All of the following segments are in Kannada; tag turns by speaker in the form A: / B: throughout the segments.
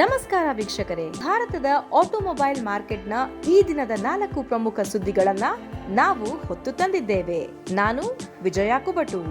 A: ನಮಸ್ಕಾರ ವೀಕ್ಷಕರೇ. ಭಾರತದ ಆಟೋಮೊಬೈಲ್ ಮಾರ್ಕೆಟ್ನ ಈ ದಿನದ ನಾಲ್ಕು ಪ್ರಮುಖ ಸುದ್ದಿಗಳನ್ನ ನಾವು ಹೊತ್ತು ತಂದಿದ್ದೇವೆ. ನಾನು ವಿಜಯ ಕುಬಟು.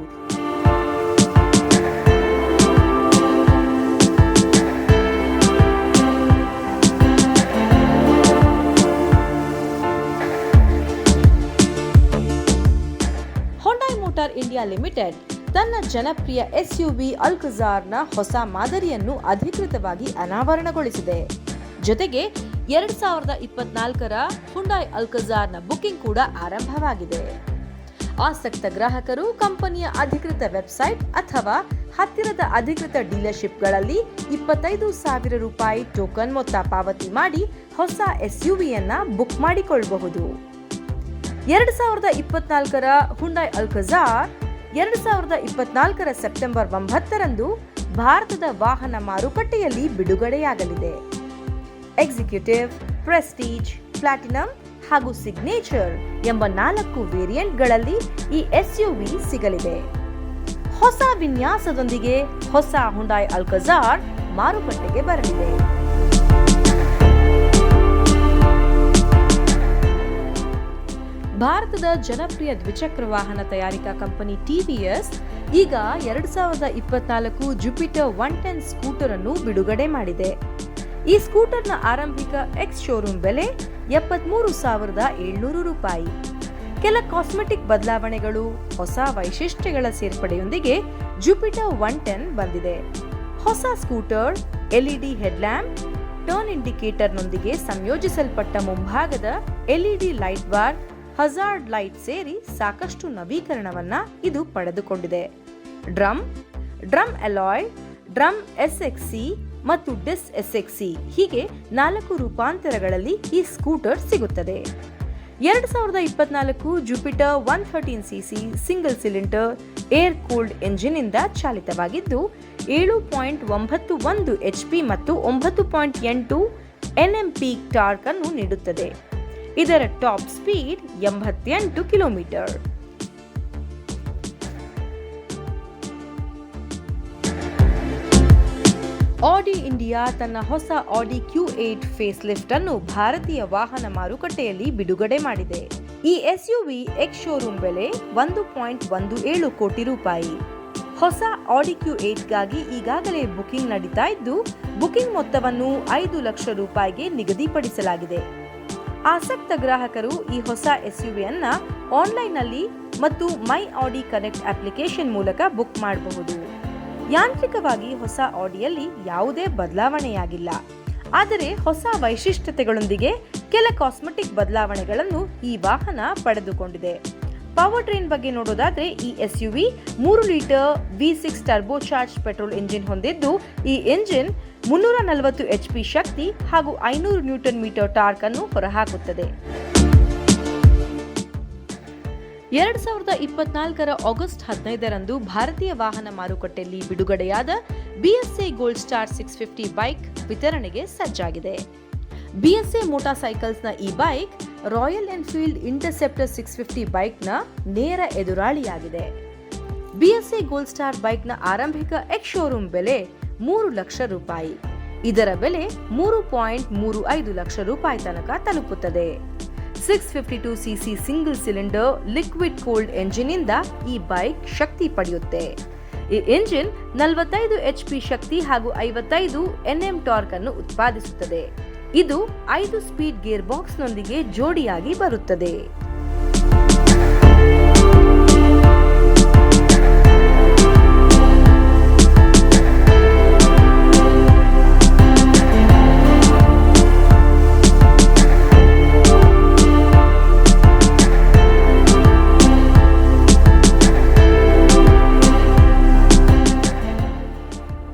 A: ಮೋಟಾರ್ ಇಂಡಿಯಾ ಲಿಮಿಟೆಡ್ ತನ್ನ ಜನಪ್ರಿಯ ಎಸ್ಯುವಿ ಅಲ್ಕಜಾರ್ನ ಹೊಸ ಮಾದರಿಯನ್ನು ಅಧಿಕೃತವಾಗಿ ಅನಾವರಣಗೊಳಿಸಿದೆ. ಜೊತೆಗೆ ಎರಡ್ ಸಾವಿರದ ಇಪ್ಪತ್ನಾಲ್ಕರ ಹುಂಡಾಯ್ ಅಲ್ಕಜಾರ್ನ ಬುಕಿಂಗ್ ಕೂಡ ಆರಂಭವಾಗಿದೆ. ಆಸಕ್ತ ಗ್ರಾಹಕರು ಕಂಪನಿಯ ಅಧಿಕೃತ ವೆಬ್ಸೈಟ್ ಅಥವಾ ಹತ್ತಿರದ ಅಧಿಕೃತ ಡೀಲರ್ಶಿಪ್ಗಳಲ್ಲಿ ಇಪ್ಪತ್ತೈದು ಸಾವಿರ ರೂಪಾಯಿ ಟೋಕನ್ ಮೊತ್ತ ಪಾವತಿ ಮಾಡಿ ಹೊಸ ಎಸ್ಯುವಿಯನ್ನ ಬುಕ್ ಮಾಡಿಕೊಳ್ಳಬಹುದು. ಎರಡು ಸಾವಿರದ ಇಪ್ಪತ್ನಾಲ್ಕರ ಹುಂಡಾಯ್ ಅಲ್ಕಜಾರ್ ಎರಡು ಸಾವಿರದ ಇಪ್ಪತ್ನಾಲ್ಕರ ಸೆಪ್ಟೆಂಬರ್ ಒಂಬತ್ತರಂದು ಭಾರತದ ವಾಹನ ಮಾರುಕಟ್ಟೆಯಲ್ಲಿ ಬಿಡುಗಡೆಯಾಗಲಿದೆ. ಎಕ್ಸಿಕ್ಯೂಟಿವ್ ಪ್ರೆಸ್ಟೀಜ್ ಪ್ಲಾಟಿನಂ ಹಾಗೂ ಸಿಗ್ನೇಚರ್ ಎಂಬ ನಾಲ್ಕು ವೇರಿಯಂಟ್ಗಳಲ್ಲಿ ಈ ಎಸ್ಯುವಿ ಸಿಗಲಿದೆ. ಹೊಸ ವಿನ್ಯಾಸದೊಂದಿಗೆ ಹೊಸ ಹುಂಡಾಯ್ ಅಲ್ಕಜಾರ್ ಮಾರುಕಟ್ಟೆಗೆ ಬರಲಿದೆ. ಭಾರತದ ಜನಪ್ರಿಯ ದ್ವಿಚಕ್ರ ವಾಹನ ತಯಾರಿಕಾ ಕಂಪನಿ ಟಿವಿಎಸ್ ಈಗ ಎರಡ್ ಸಾವಿರದ ಇಪ್ಪತ್ನಾಲ್ಕು ಜುಪಿಟರ್ ಒನ್ ಟೆನ್ ಸ್ಕೂಟರ್ ಅನ್ನು ಬಿಡುಗಡೆ ಮಾಡಿದೆ. ಈ ಸ್ಕೂಟರ್ನ ಆರಂಭಿಕ ಎಕ್ಸ್ ಶೋರೂಮ್ ಬೆಲೆ ಎಪ್ಪತ್ಮೂರು ಸಾವಿರದ ಏಳ್ನೂರು ರೂಪಾಯಿ. ಕೆಲ ಕಾಸ್ಮೆಟಿಕ್ ಬದಲಾವಣೆಗಳು, ಹೊಸ ವೈಶಿಷ್ಟ್ಯಗಳ ಸೇರ್ಪಡೆಯೊಂದಿಗೆ ಜುಪಿಟರ್ ಒನ್ ಟೆನ್ ಬಂದಿದೆ. ಹೊಸ ಸ್ಕೂಟರ್ ಎಲ್ಇಡಿ ಹೆಡ್ಲ್ಯಾಂಪ್, ಟರ್ನ್ ಇಂಡಿಕೇಟರ್ನೊಂದಿಗೆ ಸಂಯೋಜಿಸಲ್ಪಟ್ಟ ಮುಂಭಾಗದ LED light bar hazard light ಸೇರಿ ಸಾಕಷ್ಟು ನವೀಕರಣವನ್ನ ಇದು ಪಡೆದುಕೊಂಡಿದೆ. Drum drum alloy, drum SXC ಮತ್ತು ಡಿಸ್ ಎಸ್ಎಕ್ಸಿ ಹೀಗೆ ನಾಲ್ಕು ರೂಪಾಂತರಗಳಲ್ಲಿ ಈ ಸ್ಕೂಟರ್ ಸಿಗುತ್ತದೆ. ಎರಡು ಸಾವಿರದ ಇಪ್ಪತ್ನಾಲ್ಕು Jupiter one thirteen CC single cylinder air cooled engine ಇಂದ ಚಾಲಿತವಾಗಿದ್ದು, ಏಳು ಪಾಯಿಂಟ್ ಒಂಬತ್ತು ಒಂದು ಎಚ್ ಪಿ ಮತ್ತು ಒಂಬತ್ತು ಪಾಯಿಂಟ್ ಎಂಟು ಎನ್ಎಂ ಪಿ ಟಾರ್ಕ್ ಅನ್ನು ನೀಡುತ್ತದೆ. ಇದರ ಟಾಪ್ ಸ್ಪೀಡ್ ಎಂಬತ್ತೆಂಟು ಕಿಲೋಮೀಟರ್. ಆಡಿ ಇಂಡಿಯಾ ತನ್ನ ಹೊಸ ಆಡಿ ಕ್ಯೂ ಏಟ್ ಫೇಸ್ ಲಿಫ್ಟ್ ಅನ್ನು ಭಾರತೀಯ ವಾಹನ ಮಾರುಕಟ್ಟೆಯಲ್ಲಿ ಬಿಡುಗಡೆ ಮಾಡಿದೆ. ಈ ಎಸ್ಯುವಿ ಎಕ್ಸ್ ಶೋರೂಮ್ ಬೆಲೆ ಒಂದು ಪಾಯಿಂಟ್ ಒಂದು ಏಳು ಕೋಟಿ ರೂಪಾಯಿ. ಹೊಸ ಆಡಿ ಕ್ಯೂ ಏಟ್ಗಾಗಿ ಈಗಾಗಲೇ ಬುಕಿಂಗ್ ನಡೀತಾ ಇದ್ದು, ಬುಕಿಂಗ್ ಮೊತ್ತವನ್ನು ಐದು ಲಕ್ಷ ರೂಪಾಯಿಗೆ ನಿಗದಿಪಡಿಸಲಾಗಿದೆ. ಆಸಕ್ತ ಗ್ರಾಹಕರು ಈ ಹೊಸ ಎಸ್ಯುವಿಯನ್ನ ಆನ್ಲೈನ್ನಲ್ಲಿ ಮತ್ತು ಮೈ ಆಡಿ ಕನೆಕ್ಟ್ ಅಪ್ಲಿಕೇಶನ್ ಮೂಲಕ ಬುಕ್ ಮಾಡಬಹುದು. ಯಾಂತ್ರಿಕವಾಗಿ ಹೊಸ ಆಡಿಯಲ್ಲಿ ಯಾವುದೇ ಬದಲಾವಣೆಯಾಗಿಲ್ಲ. ಆದರೆ ಹೊಸ ವೈಶಿಷ್ಟ್ಯತೆಗಳೊಂದಿಗೆ ಕೆಲ ಕಾಸ್ಮೆಟಿಕ್ ಬದಲಾವಣೆಗಳನ್ನು ಈ ವಾಹನ ಪಡೆದುಕೊಂಡಿದೆ. ಪವರ್ ಟ್ರೈನ್ ಬಗ್ಗೆ ನೋಡೋದಾದ್ರೆ ಈ ಎಸ್ ಯು ವಿ ಮೂರು litre V six turbocharge petrol engine ಹೊಂದಿದ್ದು, ಈ ಇಂಜಿನ್ ಮುನ್ನೂರ ನಲವತ್ತು ಎಚ್ ಪಿ ಶಕ್ತಿ ಹಾಗೂ ಐನೂರು ನ್ಯೂಟನ್ ಮೀಟರ್ ಟಾರ್ಕ್ ಅನ್ನು ಹೊರಹಾಕುತ್ತದೆ. ಎರಡ್ ಸಾವಿರದ ಇಪ್ಪತ್ನಾಲ್ಕರ ಆಗಸ್ಟ್ ಹದಿನೈದರಂದು ಭಾರತೀಯ ವಾಹನ ಮಾರುಕಟ್ಟೆಯಲ್ಲಿ ಬಿಡುಗಡೆಯಾದ BSA Gold Star six fifty bike ವಿತರಣೆಗೆ ಸಜ್ಜಾಗಿದೆ. ಬಿಎಸ್ಎ ಮೋಟಾರ್ ಸೈಕಲ್ಸ್ನ ಈ bike Royal Enfield Interceptor six fifty ಬೈಕ್ನ ನೇರ ಎದುರಾಳಿಯಾಗಿದೆ. ಬಿಎಸ್ಎ ಗೋಲ್ಡ್ ಸ್ಟಾರ್ ಬೈಕ್ನ ಆರಂಭಿಕ ಎಕ್ಸ್ ಶೋರೂಮ್ ಬೆಲೆ ಮೂರು ಲಕ್ಷ ರೂಪಾಯಿ. ಇದರ ಬೆಲೆ ಮೂರು ಪಾಯಿಂಟ್ ಮೂರು ಐದು ಲಕ್ಷ ರೂಪಾಯಿ ತನಕ ತಲುಪುತ್ತದೆ. Six fifty two CC single cylinder liquid cooled engine ಇಂದ ಈ ಬೈಕ್ ಶಕ್ತಿ ಪಡೆಯುತ್ತೆ. ಈ ಎಂಜಿನ್ ನಲವತ್ತೈದು ಎಚ್ ಪಿ ಶಕ್ತಿ ಹಾಗೂ ಐವತ್ತೈದು ಎನ್ಎಂ ಟಾರ್ಕ್ ಅನ್ನು ಉತ್ಪಾದಿಸುತ್ತದೆ. ಇದು ಐದು ಸ್ಪೀಡ್ ಗೇರ್ ಬಾಕ್ಸ್ನೊಂದಿಗೆ ಜೋಡಿಯಾಗಿ ಬರುತ್ತದೆ.